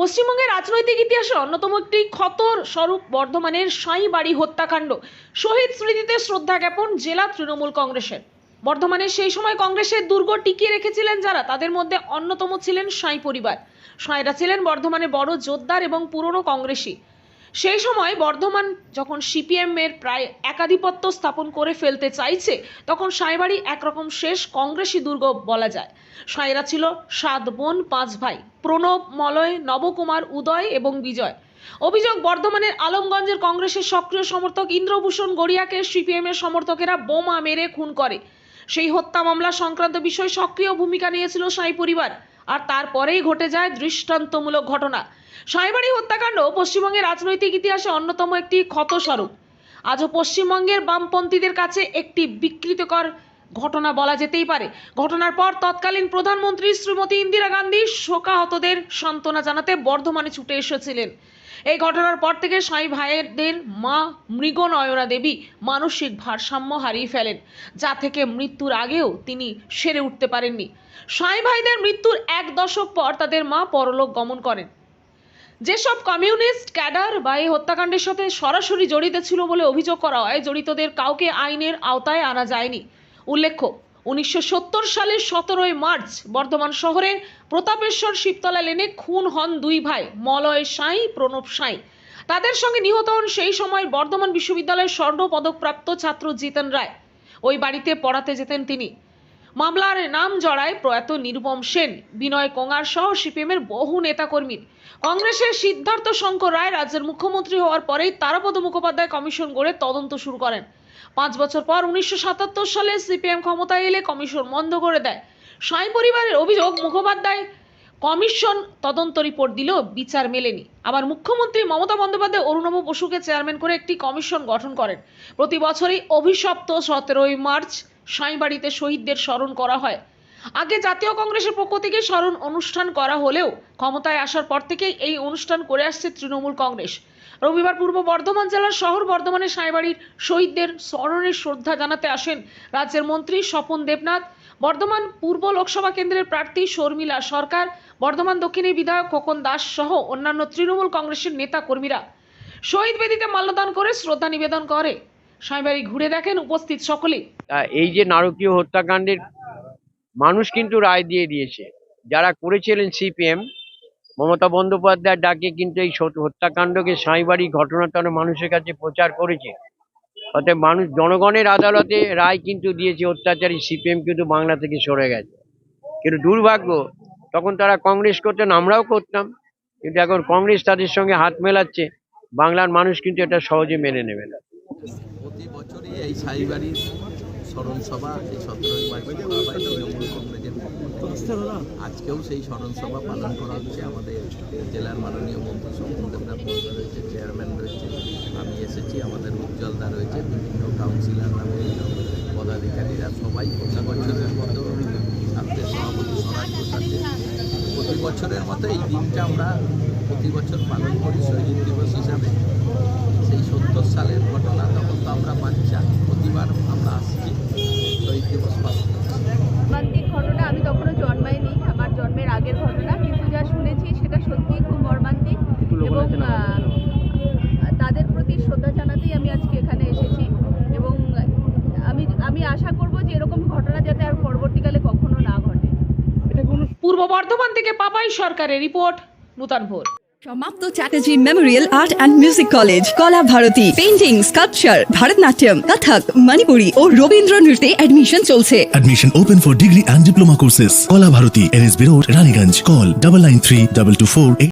পশ্চিমবঙ্গের রাজনৈতিক ইতিহাসে অন্যতম একটি ক্ষতর স্বরূপ বর্ধমানের সাঁইবাড়ি হত্যাকাণ্ড। শহীদ স্মৃতিতে শ্রদ্ধা জ্ঞাপন জেলা তৃণমূল কংগ্রেসের। বর্ধমানে সেই সময় কংগ্রেসের দুর্গ টিকিয়ে রেখেছিলেন যারা, তাদের মধ্যে অন্যতম ছিলেন সাঁই পরিবার। সাঁইরা ছিলেন বর্ধমানে বড় জোরদার এবং পুরনো কংগ্রেসী। সেই সময় বর্ধমান যখন সিপিএম এর প্রায় একাধিপত্য স্থাপন করে ফেলতে চাইছে, তখন সাঁইবাড়ি একরকম শেষ কংগ্রেসী দুর্গ বলা যায়। সাঁইরা ছিল সাত বোন, পাঁচ ভাই, প্রণব, মলয়, নবকুমার, উদয় এবং বিজয়। অভিযোগ, বর্ধমানের আলমগঞ্জের কংগ্রেসের সক্রিয় সমর্থক ইন্দ্রভূষণ গড়িয়াকে সিপিএম এর সমর্থকেরা বোমা মেরে খুন করে। সেই হত্যা মামলা সংক্রান্ত বিষয়ে সক্রিয় ভূমিকা নিয়েছিল সাঁই পরিবার, আর তারপরেই ঘটে যায় দৃষ্টান্তমূলক ঘটনা। সাঁইবাড়ি হত্যাকাণ্ড পশ্চিমবঙ্গের রাজনৈতিক ইতিহাসে অন্যতম একটি ক্ষতস্বরূপ। আজও পশ্চিমবঙ্গের বামপন্থীদের কাছে একটি বিকৃতকর ঘটনা বলা যেতেই পারে। ঘটনার পর তৎকালীন প্রধানমন্ত্রী শ্রীমতী ইন্দিরা গান্ধী শোকাহতদের সান্ত্বনা জানাতে বর্ধমানে ছুটে এসেছিলেন। এই ঘটনার পর থেকে সাই ভাইয়েরদের মা মৃগনয়না দেবী মানসিক ভারসাম্য হারিয়ে ফেলেন, যা থেকে মৃত্যুর আগেও তিনি সেরে উঠতে পারেননি। সাই ভাইদের মৃত্যুর এক দশক পর তাদের মা পরলোক গমন করেন। যেসব কমিউনিস্ট ক্যাডার বা এই হত্যাকাণ্ডের সাথে সরাসরি জড়িত ছিল বলে অভিযোগ করা হয়, জড়িতদের কাউকে আইনের আওতায় আনা যায়নি। উল্লেখ্য, উনিশশো সত্তর সালের সতেরোই মার্চ বর্ধমান শহরের প্রতাপেশ্বর শিবতলা লেনে খুন হন দুই ভাই, মলয় সাঁই, প্রণব সাঁই। তাদের সঙ্গে নিহত হন সেই সময় বর্ধমান বিশ্ববিদ্যালয়ের স্বর্ণ পদকপ্রাপ্ত ছাত্র জিতেন রায়। ওই বাড়িতে পড়াতে যেতেন তিনি। মামলার নাম জড়ায় প্রয়াত নিরুপম সেন, বিনয় কোঙার সহ সিপিএমের বহু নেতাকর্মীর কংগ্রেসের সিদ্ধার্থ শঙ্কর রায় রাজ্যের মুখ্যমন্ত্রী হওয়ার পরেই তারাপদ মুখোপাধ্যায় কমিশন গড়ে তদন্ত শুরু করেন। পাঁচ বছর পর উনিশশো সাতাত্তর সালে সিপিএম ক্ষমতায় এলে কমিশন বন্ধ করে দেয়। সাঁই পরিবারের অভিযোগ, মুখোপাধ্যায় কমিশন তদন্ত রিপোর্ট দিলেও বিচার মেলেনি। আবার মুখ্যমন্ত্রী মমতা বন্দ্যোপাধ্যায়, অরুণব বসুকে চেয়ারম্যান করে একটি কমিশন গঠন করেন। প্রতি বছরই অভিশপ্ত সতেরোই মার্চ সাঁইবাড়িতে শহীদদের স্মরণ করা হয়। আগে জাতীয় কংগ্রেসের পক্ষ থেকে স্মরণ অনুষ্ঠান করা হলেও ক্ষমতায় আসার পর থেকেই এই অনুষ্ঠান করে আসছে তৃণমূল কংগ্রেস। রবিবার পূর্ব বর্ধমান জেলার শহর বর্ধমানের সাঁইবাড়ির শহীদদের স্মরণে শ্রদ্ধা জানাতে আসেন রাজ্যের মন্ত্রী স্বপন দেবনাথ, বর্ধমান পূর্ব লোকসভা কেন্দ্রের প্রার্থী শর্মিলা সরকার, বর্ধমান দক্ষিণের বিধায়ক খোকন দাস সহ অন্যান্য তৃণমূল কংগ্রেসের নেতা কর্মীরা শহীদ বেদিতে মাল্যদান করে শ্রদ্ধা নিবেদন করে। সাঁইবাড়ি ঘুরে দেখেন উপস্থিত সকলেই তা এই যে নারকীয় হত্যাকাণ্ডের মানুষ কিন্তু রায় দিয়ে দিয়েছে। যারা করেছিলেন সিপিএম, মমতা বন্দ্যোপাধ্যায়ের ডাকে কিন্তু এই হত্যাকাণ্ডকে হত্যাকাণ্ডকে ঘটনা ঘটনাটা মানুষের কাছে প্রচার করেছে। অতএব মানুষ জনগণের আদালতে রায় কিন্তু দিয়েছে, অত্যাচারী সিপিএম কিন্তু বাংলা থেকে সরে গেছে। কিন্তু দুর্ভাগ্য, তখন তারা কংগ্রেস করতেন, আমরাও করতাম। কিন্তু এখন কংগ্রেস তাদের সঙ্গে হাত মেলাচ্ছে। বাংলার মানুষ কিন্তু এটা সহজে মেনে নেবে না। প্রতি বছরই এই সাইবাড়ির স্মরণ সভা এই সতেরোই মার্চ তৃণমূল কংগ্রেসের আজকেও সেই স্মরণ সভা পালন করা হচ্ছে। আমাদের জেলার মাননীয় মন্ত্রী স্বপন দেবনাথ মন্ত্রী রয়েছে, চেয়ারম্যান রয়েছে, আমি এসেছি, আমাদের উজ্জ্বলদা রয়েছে, বিভিন্ন কাউন্সিলররা বিভিন্ন পদাধিকারীরা সবাই প্রতি বছরের মতো ছাত্রের সভাপতি স্বরাজ প্রতি বছরের মতো এই দিনটা আমরা প্রতি বছর পালন করি, শহীদ দিবস হিসাবে। সেই সত্তর সালের ঘটনা যে এরকম ঘটনা যাতে আর পরবর্তীকালে কখনো না ঘটে পূর্ব বর্ধমান থেকে পাপাই সরকারের রিপোর্ট নূতন ভোর সমাপ্ত Chatterjee memorial art and music college Kala Bharati painting sculpture Bharatanatyam Kathak Manipuri ও রবীন্দ্র নৃত্যে অ্যাডমিশন চলছে open for degree and diploma courses. Kola Bharati, NSB Road, Raniganj. Call double nine three double two four eight.